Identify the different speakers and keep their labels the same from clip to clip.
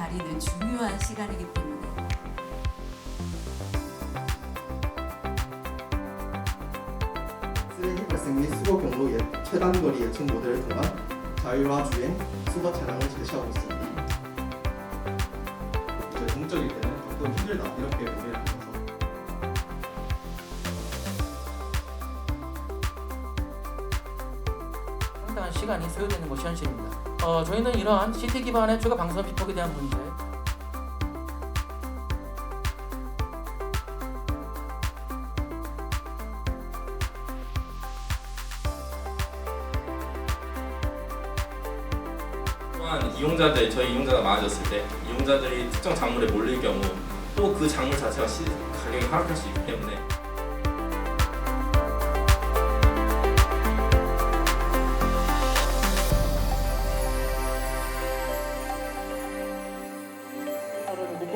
Speaker 1: 다리는 중요한 시간이기 때문에 쓰레기 발생 및 수거 경로의 최단 거리 예측 모델을 통한 자율화 주행 수거 차량을 제시하고 있습니다. 이제 동적일 때는 가끔 힘들다 이렇게 얘기를
Speaker 2: 시간이 소요되는 것이 현실입니다. 어, 저희는 이러한 CT 기반의 추가 방선 피폭에 대한 문제,
Speaker 3: 또한 이용자들 저희 이용자가 많아졌을 때 이용자들이 특정 작물에 몰릴 경우 또 그 작물 자체가 시, 가격이 하락할 수 있기 때문에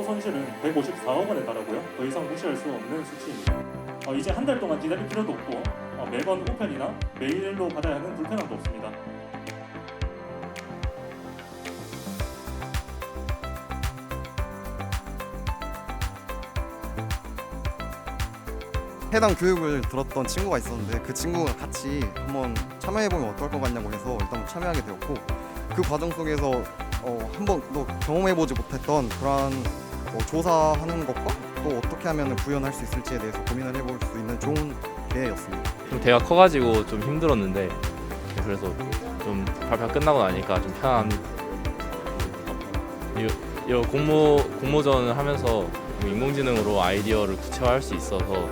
Speaker 4: 손실은 154억 원에 달하고요. 더 이상 무시할 수 없는 수치입니다. 어, 이제 한 달 동안 기다릴 필요도 없고 어, 매번 우편이나 메일로 받아야 하는 불편함도 없습니다.
Speaker 5: 해당 교육을 들었던 친구가 있었는데 그 친구가 같이 한번 참여해보면 어떨 것 같냐고 해서 일단 참여하게 되었고 그 과정 속에서 어, 한 번도 경험해보지 못했던 그러한 어, 조사하는 것과 또 어떻게 하면 구현할 수 있을지에 대해서 고민을 해볼 수 있는 좋은 기회였습니다.
Speaker 6: 좀 대가 커가지고 좀 힘들었는데 그래서 좀 발표 끝나고 나니까 좀 편합니다. 이, 이 공모 공모전을 하면서 좀 인공지능으로 아이디어를 구체화할 수 있어서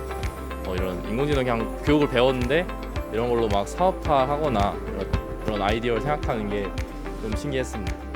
Speaker 6: 어, 이런 인공지능 그냥 교육을 배웠는데 이런 걸로 막 사업화하거나 이런, 이런 아이디어를 생각하는 게 좀 신기했습니다.